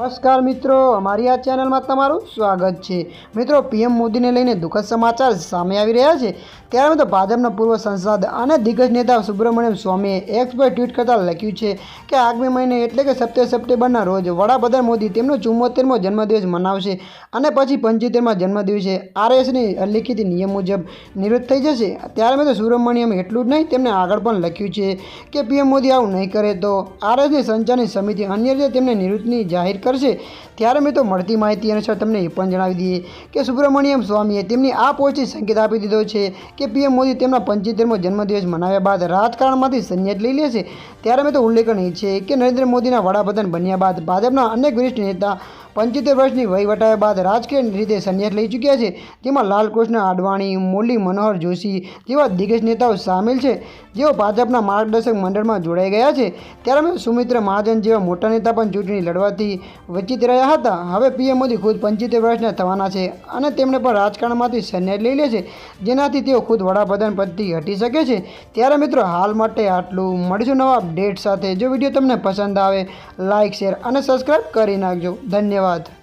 નમસ્કાર મિત્રો, અમારી આ ચેનલમાં તમારું સ્વાગત છે. મિત્રો, પીએમ મોદીને લઈને દુઃખદ સમાચાર સામે આવી રહ્યા છે. ત્યારે મિત્રો ભાજપના પૂર્વ સંસદ અને દિગ્ગજ નેતા સુબ્રમણ્યમ સ્વામીએ એક્સ પર ટ્વીટ કરતાં લખ્યું છે કે, આગામી મહિને એટલે કે સત્તર સપ્ટેમ્બરના રોજ વડાપ્રધાન મોદી તેમનો ચુમ્મોતેરમો જન્મદિવસ મનાવશે અને પછી પંચોતેરમાં જન્મદિવસે આરએસની લિખિત નિયમ મુજબ નિવૃત્ત થઈ જશે. ત્યારે મિત્રો, સુબ્રમણ્યમ એટલું જ નહીં, તેમણે આગળ પણ લખ્યું છે કે, પીએમ મોદી આવું નહીં કરે તો આરએસની સંચાલન સમિતિ અન્ય રીતે તેમને નિવૃત્તની જાહેર કરશે. ત્યારે મિત્રો મળતી માહિતી અનુસાર તમને એ પણ જણાવી દઈએ કે સુબ્રમણ્યમ સ્વામીએ તેમની આ પોસ્ટથી સંકેત આપી દીધો છે કે પીએમ મોદી તેમના પંચોતેરમો જન્મદિવસ મનાવ્યા બાદ રાજકારણમાંથી સંન્યાસ લઈ લેશે. ત્યારે મેં તો ઉલ્લેખનીય છે કે નરેન્દ્ર મોદીના વડાપ્રધાન બન્યા બાદ ભાજપના અનેક વરિષ્ઠ નેતા પંચોતેર વર્ષની વય બાદ રાજકીય રીતે સંન્યાસ લઈ ચૂક્યા છે. જેમાં લાલકૃષ્ણ આડવાણી, મુરલી મનોહર જોશી જેવા દિગ્ગજ નેતાઓ સામેલ છે. જેઓ ભાજપના માર્ગદર્શક મંડળમાં જોડાઈ ગયા છે. ત્યારે સુમિત્ર મહાજન જેવા મોટા નેતા પણ ચૂંટણી લડવાથી વંચિત રહ્યા હતા. હવે પીએમ મોદી ખુદ પંચોતેર વર્ષના થવાના છે અને તેમણે પણ રાજકારણમાંથી સંન્યાસ લઈ લે છે. જેનાથી તેઓ ખુદ વડાપ્રધાન પદથી હટી શકે છે. ત્યારે મિત્રો, હાલ માટે આટલું. મળીશું નવા અપડેટ સાથે. જો વીડિયો તમને પસંદ આવે લાઇક શેર અને સબસ્ક્રાઈબ કરી નાખજો. ધન્યવાદ. ధన్యవాదాలు